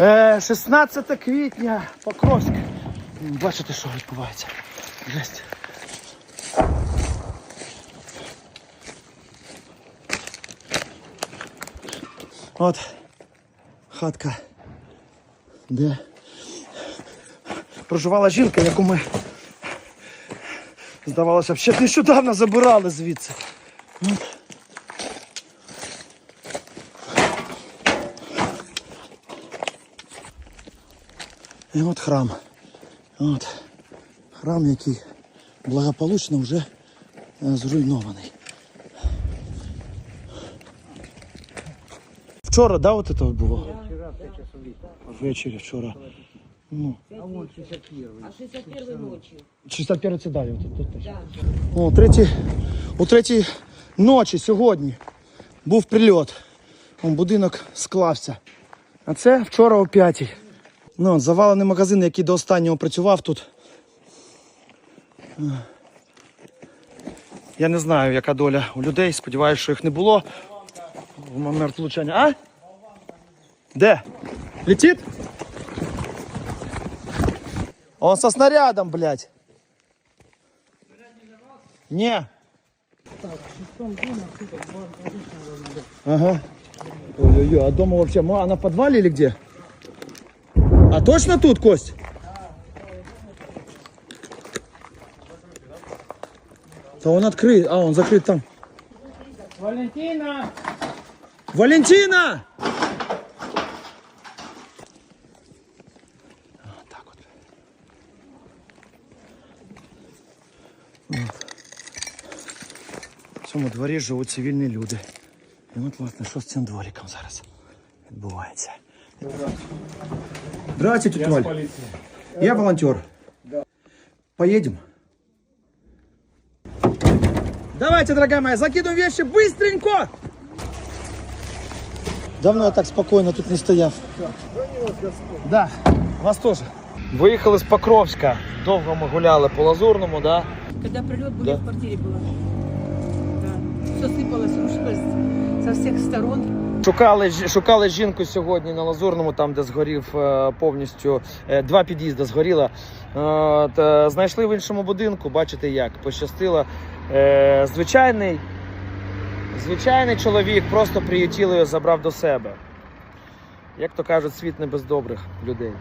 Е, 16 квітня, Покровськ. Бачите, що відбувається. Жесть. От хатка, де проживала жінка, яку ми, здавалося, б, ще нещодавно забирали звідси. От. І от храм. От. Храм, який благополучно вже е, зруйнований. Вчора, да, от це було? Вчера, 5. Ввечері вчора. Ну, А вон 61 А 61 ночью. 61 це далі. От, тут точно. Да. О, третій, у третій ночі сьогодні був прильот. Вон, будинок склався. А це вчора о п'ятій. Ну, завалений магазин, який до останнього працював тут. Я не знаю, яка доля у людей. Сподіваюся, що їх не було в момент влучання. А? Де? Летить? Он со снарядом, блядь. Не. Ага. Ой-ой-ой, а дома вообще, она в подвале или где? А точно тут, Кость? Да он открыт, а он закрыт там. Валентина! Валентина! Вот так вот. От. В цьому дворі живуть цивільні люди. І от, власне, що з цим двориком зараз відбувається. Здравствуйте, тетя Валь. Я волонтер. Поедем? Давайте, дорогая моя, закидываем вещи быстренько! Давно я так спокійно тут не стояв. Да, вас теж. Виїхали з Покровська. Довго ми гуляли по Лазурному, да? Когда прилет были Да. в квартире было. Да. Все сыпалось, рушилось со всех сторон. Шукали, шукали жінку сьогодні на Лазурному, там, де згорів е, повністю е, два під'їзди згоріло. Е, та знайшли в іншому будинку, бачите як, пощастило. Звичайний, звичайний чоловік просто приїтілою забрав до себе. Як то кажуть, світ не без добрих людей.